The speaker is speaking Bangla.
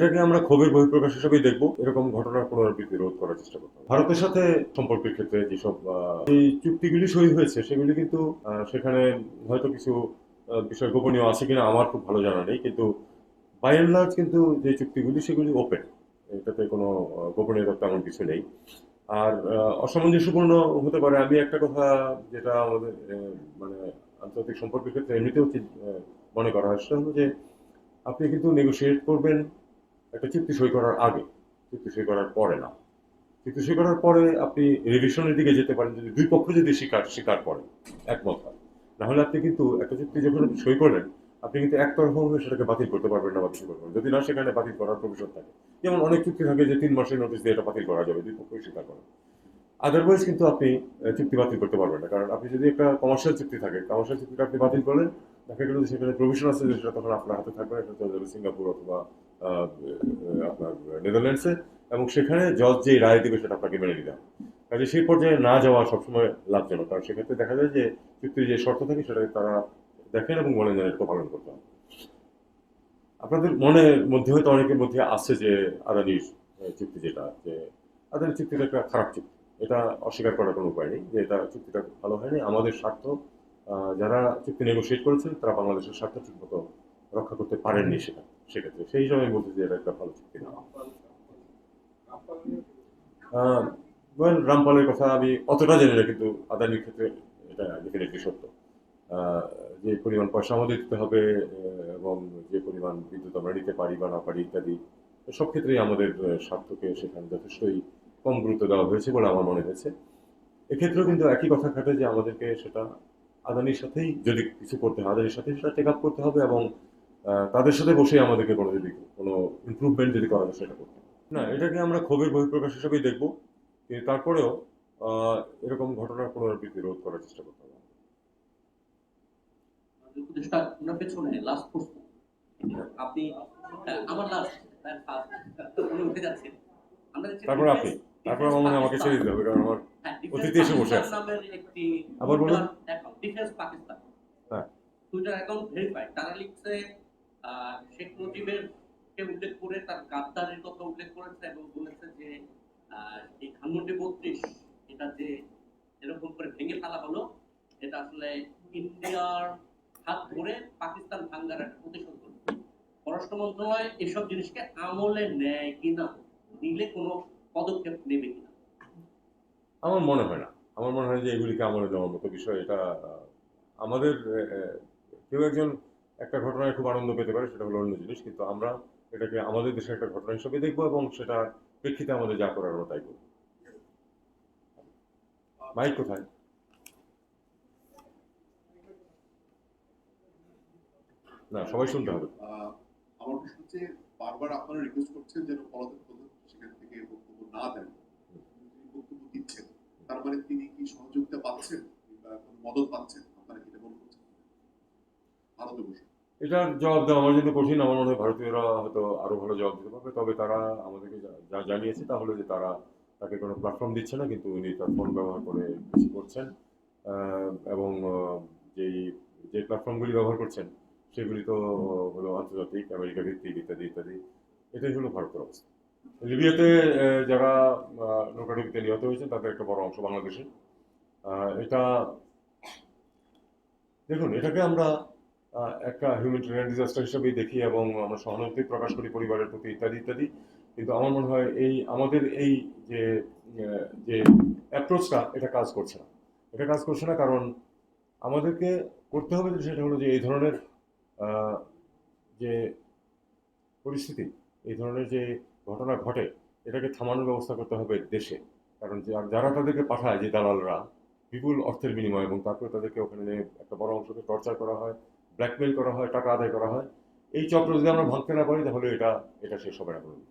এটাকে আমরা ক্ষোভের বহিঃপ্রকাশ হিসেবেই দেখব। এরকম ঘটনার পুনরাবৃত্তি রোধ করার চেষ্টা করতে ভারতের সাথে সম্পর্কের ক্ষেত্রে যেসব এই চুক্তিগুলি সই হয়েছে, সেগুলি কিন্তু সেখানে হয়তো কিছু বিষয় গোপনীয় আছে কিনা আমার খুব ভালো জানা নেই। কিন্তু বাই অ্যান্ড লার্জ কিন্তু যে চুক্তিগুলি, সেগুলি ওপেন এটাতে কোনো গোপনীয়তা তেমন কিছু নেই। আর অসামঞ্জস্যপূর্ণ হতে পারে, আমি একটা কথা যেটা আমাদের মানে আন্তর্জাতিক সম্পর্কের ক্ষেত্রে এমনিতেও মনে করা হয়, সেটা হলো যে আপনি কিন্তু নেগোশিয়েট করবেন একটা চুক্তি সই করার আগে চুক্তি সই করার পরে না। চুক্তি সই করার পরে আপনি রিভিশনের দিকে যেতে পারেন, যদি দুই পক্ষ যদি স্বীকার স্বীকার করেন একমত হয়। নাহলে আপনি কিন্তু একটা চুক্তি যখন সই করলেন, আপনি কিন্তু একতরফাভাবে সেটাকে বাতিল করতে পারবেন না বা কিছু করবেন যদি না, সেখানে বাতিল করার প্রভিশন থাকে। যেমন অনেক চুক্তি থাকে যে তিন মাসের নোটিশ দিয়ে এটা বাতিল করা যাবে, দুই পক্ষই স্বীকার করেন আদারওয়াইজ কিন্তু আপনি চুক্তি বাতিল করতে পারবেন না। কারণ আপনি যদি একটা কমার্শিয়াল চুক্তি থাকে কমার্শিয়াল চুক্তিটা আপনি বাতিল করলেন, দেখা গেল সেখানে প্রভিশন আছে যে সেটা তখন আপনার হাতে থাকবে সেটা চলে যাবে সিঙ্গাপুর অথবা আপনার নেদারল্যান্ডসে এবং সেখানে জজ যে রায় দেবে সেটা আপনাকে মেনে নিতে হবে। কাজে সেই পর্যায়ে না যাওয়া সবসময় লাভজনক, কারণ সেক্ষেত্রে দেখা যায় যে চুক্তির যে শর্ত থাকে সেটাকে তারা দেখেন এবং যে এটা পালন করতে হবে। আপনাদের মনের মধ্যে হয়তো অনেকের মধ্যে আছে যে আদানির চুক্তি যেটা, যে আদানির চুক্তিটা একটা খারাপ চুক্তি। এটা অস্বীকার করার কোনো উপায় নেই যে এটা চুক্তিটা ভালো হয়নি। আমাদের স্বার্থ যারা চুক্তি নেগোসিয়েট করেছেন তারা বাংলাদেশের স্বার্থ ঠিকমতো রক্ষা করতে পারেননি সেটা। সেক্ষেত্রে সেই হিসাবে বলতে যে এটা একটা ভালো চুক্তি না। আহ, রামপালের কথা আমি অতটা জানি না কিন্তু আদানির ক্ষেত্রে এটা ডেফিনেটলি সত্য। যে পরিমাণ পয়সা আমাদের দিতে হবে এবং যে পরিমাণ বিদ্যুৎ আমরা নিতে পারি বা না পারি ইত্যাদি সব ক্ষেত্রেই আমাদের স্বার্থকে সেখানে যথেষ্টই কম গুরুত্ব দেওয়া হয়েছে বলে আমার মনে হয়েছে। এক্ষেত্রেও কিন্তু একই কথা খাটে যে আমাদেরকে সেটা আদানির সাথেই যদি কিছু করতে হয় আদানির সাথে সেটা টেক আপ করতে হবে এবং তাদের সাথে বসে আমাদেরকে কোনো যদি কোনো ইমপ্রুভমেন্ট যদি করা যায় সেটা করতে না এটাকে আমরা ক্ষোভের বহিঃপ্রকাশ হিসেবেই দেখব। তারপরেও এরকম ঘটনার পুনরাবৃত্তি রোধ করার চেষ্টা করতে হবে। পেছনে লাস্ট আপনি আমার লাস্ট উনি উঠে যাচ্ছেন। তারপর আপনি তারপর আমার মনে আমাকে ছেড়ে দিতে হবে কারণ আমার হ্যাঁ, এসে বসে আছে। একটি আবার বলুন। ডিফেন্স পাকিস্তান। হ্যাঁ। টুইটার অ্যাকাউন্ট ভেরিফাইড তারা লিখছে আহ, শেখ মুজিবের উল্লেখ করে, তার গাদ্দারের কথা উল্লেখ করেছে এবং বলেছে যে এই ধানমন্ডি বত্রিশ, এটা যে এরকম করে ভেঙে ফেলা হলো, এটা আসলে ইন্ডিয়ার হাত ধরে পাকিস্তান ভাঙ্গার একটা প্রতিশোধ করবে পররাষ্ট্র মন্ত্রণালয় এসব জিনিসকে আমলে নেয় কিনা, নিলে কোনো পদক্ষেপ নেবে কিনা? আমার মনে হয় না। আমার মনে হয় যে এগুলিকে আমলে নেওয়ার মতো বিষয়, এটা আমাদের কেউ একজন একটা ঘটনায় খুব আনন্দ পেতে পারে, সেটা হলো অন্য জিনিস, কিন্তু আমরা এটাকে আমাদের দেশের একটা ঘটনা হিসেবে দেখব এবং সেটা প্রেক্ষিতে আমাদের যা করার আমরা তাই করব। মাইক কোথায়? না, সবাই শুনতে হবে। আমার প্রশ্ন হচ্ছে, বারবার আপনারা রিকোয়েস্ট করছেন যেন পলাতক সেখান থেকে বক্তব্য না দেন। বক্তব্য দিচ্ছেন, তার মানে তিনি কি সহযোগিতা পাচ্ছেন কিংবা মদত পাচ্ছেন? আপনারা কি মনে করছেন? ভারতে এটার জবাব দেওয়া আমার জন্য কঠিন। আমার মনে হয় ভারতীয়রা হয়তো আরও ভালো জবাব দিতে পারবে। তবে তারা আমাদেরকে যা- জানিয়েছে তাহলে যে তারা তাকে কোনো প্ল্যাটফর্ম দিচ্ছে না, কিন্তু উনি তার ফোন ব্যবহার করে বেশি করছেন। এবং যেই, যে প্ল্যাটফর্মগুলি ব্যবহার করছেন, সেগুলি তো হলো আন্তর্জাতিক আমেরিকা ভিত্তিক ইত্যাদি ইত্যাদি। এটাই হলো ভারতের অবস্থা। লিবিয়াতে যারা নৌকাডুবিতে নিহত হয়েছেন, তাদের একটা বড় অংশ বাংলাদেশে। এটা, দেখুন, এটাকে আমরা একটা হিউম্যানিটেরিয়ান ডিজাস্টার হিসেবেই দেখি এবং আমরা সহানুভূতি প্রকাশ করি পরিবারের প্রতি ইত্যাদি ইত্যাদি। কিন্তু আমার মনে হয় এই, আমাদের এই যে যে অ্যাপ্রোচটা এটা কাজ করছে না। এটা কাজ করছে না কারণ আমাদেরকে করতে হবে সেটা হলো যে, এই ধরনের যে পরিস্থিতি, এই ধরনের যে ঘটনা ঘটে, এটাকে থামানোর ব্যবস্থা করতে হবে দেশে। কারণ যে যারা তাদেরকে পাঠায় যে দালালরা, বিপুল অর্থের বিনিময়ে এবং তারপরে তাদেরকে ওখানে একটা বড় অংশকে টর্চার করা হয় ব্ল্যাকমেল করা হয়, টাকা আদায় করা হয় এই চক্র যদি আমরা ভাঙতে না পারি তাহলে এটা এটা শেষ হবে না কোনোদিন।